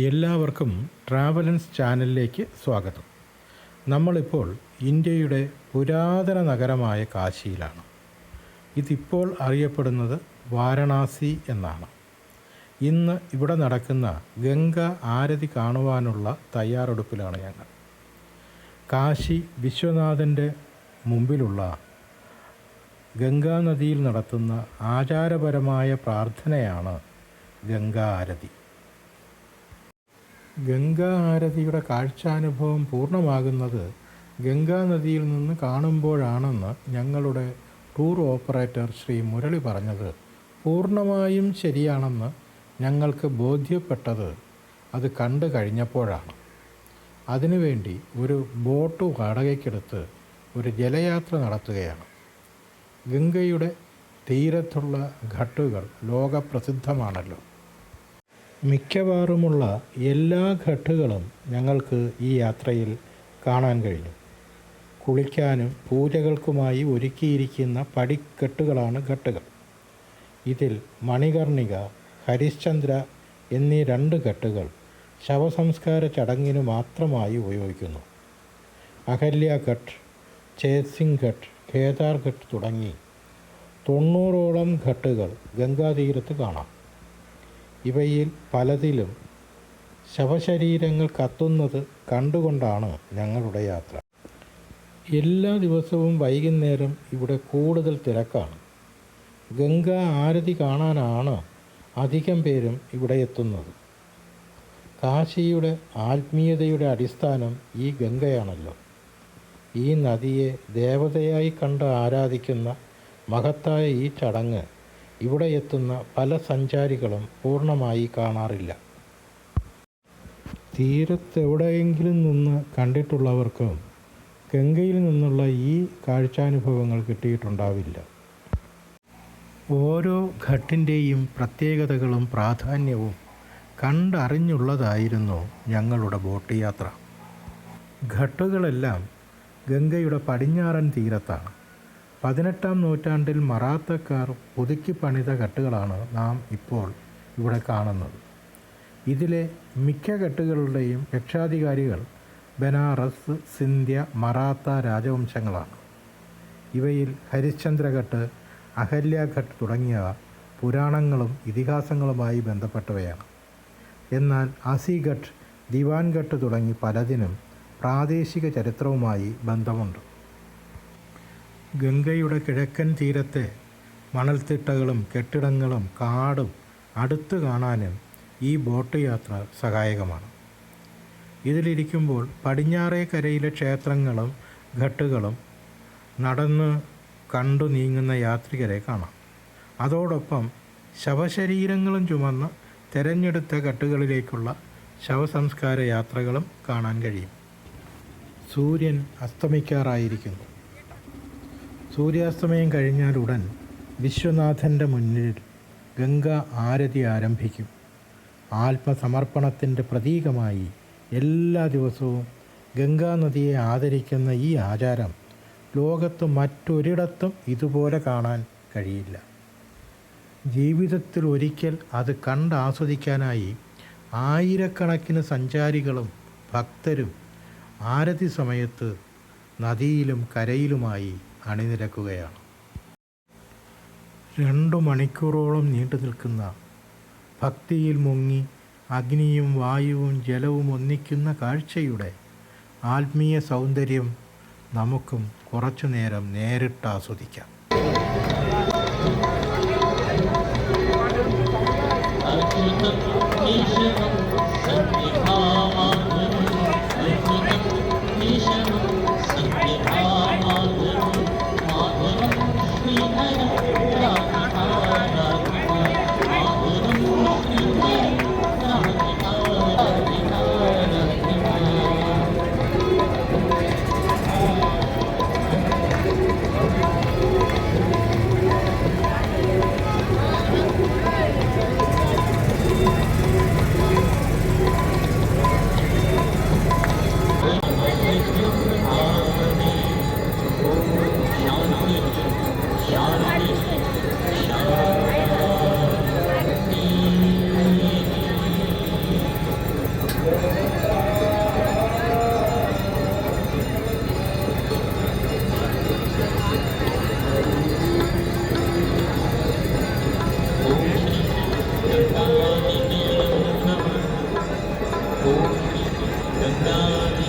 എല്ലാവർക്കും ട്രാവലൻസ് ചാനലിലേക്ക് സ്വാഗതം. നമ്മളിപ്പോൾ ഇന്ത്യയുടെ പുരാതന നഗരമായ കാശിയിലാണ്. ഇതിപ്പോൾ അറിയപ്പെടുന്നത് വാരണാസി എന്നാണ്. ഇന്ന് ഇവിടെ നടക്കുന്ന ഗംഗ ആരതി കാണുവാനുള്ള തയ്യാറെടുപ്പിലാണ് ഞങ്ങൾ. കാശി വിശ്വനാഥന്റെ മുമ്പിലുള്ള ഗംഗാനദിയിൽ നടത്തുന്ന ആചാരപരമായ പ്രാർത്ഥനയാണ് ഗംഗാ ആരതി. ഗംഗാ ആരതിയുടെ കാഴ്ചാനുഭവം പൂർണമാകുന്നത് ഗംഗാനദിയിൽ നിന്ന് കാണുമ്പോഴാണെന്ന് ഞങ്ങളുടെ ടൂർ ഓപ്പറേറ്റർ ശ്രീ മുരളി പറഞ്ഞത്. പൂർണമായും ശരിയാണെന്ന് ഞങ്ങൾക്ക് ബോധ്യപ്പെട്ടത് അത് കണ്ടു കഴിഞ്ഞപ്പോഴാണ്. അതിനുവേണ്ടി ഒരു ബോട്ട് വാടകയ്ക്കെടുത്ത് ഒരു ജലയാത്ര നടത്തുകയാണ്. ഗംഗയുടെ തീരത്തുള്ള ഘട്ടുകൾ ലോകപ്രസിദ്ധമാണല്ലോ. മിക്കവാറുമുള്ള എല്ലാ ഘട്ടുകളും ഞങ്ങൾക്ക് ഈ യാത്രയിൽ കാണാൻ കഴിഞ്ഞു. കുളിക്കാനും പൂജകൾക്കുമായി ഒരുക്കിയിരിക്കുന്ന പടിക്കെട്ടുകളാണ് ഘട്ടുകൾ. ഇതിൽ മണികർണിക ഹരിശ്ചന്ദ്ര എന്നീ രണ്ട് ഘട്ടുകൾ ശവസംസ്കാര ചടങ്ങിന് മാത്രമായി ഉപയോഗിക്കുന്നു. അഹല്യഘട്ട് ചേസിംഗ് ഘട്ട് കേദാർ ഘട്ട് തുടങ്ങി തൊണ്ണൂറോളം ഘട്ടുകൾ ഗംഗാതീരത്ത് കാണാം. ഇവയിൽ പലതിലും ശവശരീരങ്ങൾ കത്തുന്നത് കണ്ടുകൊണ്ടാണ് ഞങ്ങളുടെ യാത്ര. എല്ലാ ദിവസവും വൈകുന്നേരം ഇവിടെ കൂടുതൽ തിരക്കാണ്. ഗംഗ ആരതി കാണാനാണ് അധികം പേരും ഇവിടെ എത്തുന്നത്. കാശിയുടെ ആത്മീയതയുടെ അടിസ്ഥാനം ഈ ഗംഗയാണല്ലോ. ഈ നദിയെ ദേവതയായി കണ്ട് ആരാധിക്കുന്ന മഹത്തായ ഈ ചടങ്ങ് ഇവിടെ എത്തുന്ന പല സഞ്ചാരികളും പൂർണമായി കാണാറില്ല. തീരത്തെവിടെയെങ്കിലും നിന്ന് കണ്ടിട്ടുള്ളവർക്കും ഗംഗയിൽ നിന്നുള്ള ഈ കാഴ്ചാനുഭവങ്ങൾ കിട്ടിയിട്ടുണ്ടാവില്ല. ഓരോ ഘട്ടിന്റെയും പ്രത്യേകതകളും പ്രാധാന്യവും കണ്ടറിഞ്ഞുള്ളതായിരുന്നു ഞങ്ങളുടെ ബോട്ട് യാത്ര. ഘട്ടുകളെല്ലാം ഗംഗയുടെ പടിഞ്ഞാറൻ തീരത്താണ്. പതിനെട്ടാം നൂറ്റാണ്ടിൽ മറാത്തക്കാർ പുതുക്കി പണിത കെട്ടുകളാണ് നാം ഇപ്പോൾ ഇവിടെ കാണുന്നത്. ഇതിലെ മിക്ക കെട്ടുകളുടെയും രക്ഷാധികാരികൾ ബനാറസ് സിന്ധ്യ മറാത്ത രാജവംശങ്ങളാണ്. ഇവയിൽ ഹരിശ്ചന്ദ്രഘട്ട് അഹല്യഘട്ട് തുടങ്ങിയ പുരാണങ്ങളും ഇതിഹാസങ്ങളുമായി ബന്ധപ്പെട്ടവയാണ്. എന്നാൽ അസിഘട്ട് ദിവാൻഘട്ട് തുടങ്ങി പലതിനും പ്രാദേശിക ചരിത്രവുമായി ബന്ധമുണ്ട്. ഗംഗയുടെ കിഴക്കൻ തീരത്തെ മണൽത്തിട്ടകളും കെട്ടിടങ്ങളും കാടും അടുത്ത് കാണാനും ഈ ബോട്ട് യാത്ര സഹായകമാണ്. ഇതിലിരിക്കുമ്പോൾ പടിഞ്ഞാറേ കരയിലെ ക്ഷേത്രങ്ങളും ഘട്ടുകളും നടന്ന് കണ്ടു നീങ്ങുന്ന യാത്രികരെ കാണാം. അതോടൊപ്പം ശവശരീരങ്ങളും ചുമന്ന് തിരഞ്ഞെടുത്ത ഘട്ടുകളിലേക്കുള്ള ശവസംസ്കാര യാത്രകളും കാണാൻ കഴിയും. സൂര്യൻ അസ്തമിക്കാറായിരിക്കുന്നു. സൂര്യാസ്തമയം കഴിഞ്ഞാലുടൻ വിശ്വനാഥന്റെ മുന്നിൽ ഗംഗ ആരതി ആരംഭിക്കും. ആത്മസമർപ്പണത്തിന്റെ പ്രതീകമായി എല്ലാ ദിവസവും ഗംഗാനദിയെ ആദരിക്കുന്ന ഈ ആചാരം ലോകത്ത് മറ്റൊരിടത്തും ഇതുപോലെ കാണാൻ കഴിയില്ല. ജീവിതത്തിൽ ഒരിക്കൽ അത് കണ്ടാസ്വദിക്കാനായി ആയിരക്കണക്കിന് സഞ്ചാരികളും ഭക്തരും ആരതി സമയത്ത് നദിയിലും കരയിലുമായി അണിനിരക്കുകയാണ്. രണ്ടു മണിക്കൂറോളം നീണ്ടു നിൽക്കുന്ന ഭക്തിയിൽ മുങ്ങി അഗ്നിയും വായുവും ജലവും ഒന്നിക്കുന്ന കാഴ്ചയുടെ ആത്മീയ സൗന്ദര്യം നമുക്കും കുറച്ചു നേരം നേരിട്ട് ആസ്വദിക്കാം. സത്യം Yeah.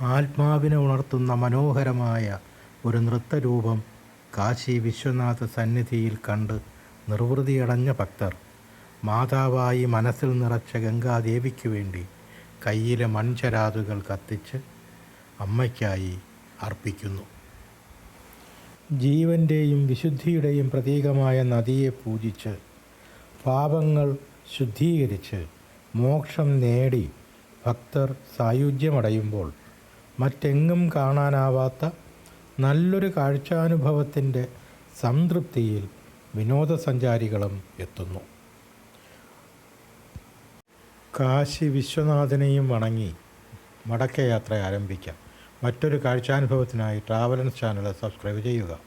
നിർത്തുന്ന മനോഹരമായ ഒരു നൃത്തരൂപം കാശി വിശ്വനാഥ സന്നിധിയിൽ കണ്ട് നിർവൃതിയടഞ്ഞ ഭക്തർ. മാതാവായി മനസ്സിൽ നിറച്ച ഗംഗാദേവിക്ക് വേണ്ടി കയ്യിലെ മൺചരാതുകൾ കത്തിച്ച് അമ്മയ്ക്കായി അർപ്പിക്കുന്നു. ജീവന്റെയും വിശുദ്ധിയുടെയും പ്രതീകമായ നദിയെ പൂജിച്ച് പാപങ്ങൾ ശുദ്ധീകരിച്ച് മോക്ഷം നേടി ഭക്തർ സായുജ്യമടയുമ്പോൾ മറ്റെങ്ങും കാണാനാവാത്ത നല്ലൊരു കാഴ്ചാനുഭവത്തിന്റെ സംതൃപ്തിയിൽ വിനോദസഞ്ചാരികളും എത്തുന്നു. കാശി വിശ്വനാഥനെയും വണങ്ങി മടക്കയാത്ര ആരംഭിക്കാം. മറ്റൊരു കാഴ്ചാനുഭവത്തിനായി ട്രാവലൻസ് ചാനൽ സബ്സ്ക്രൈബ് ചെയ്യുക.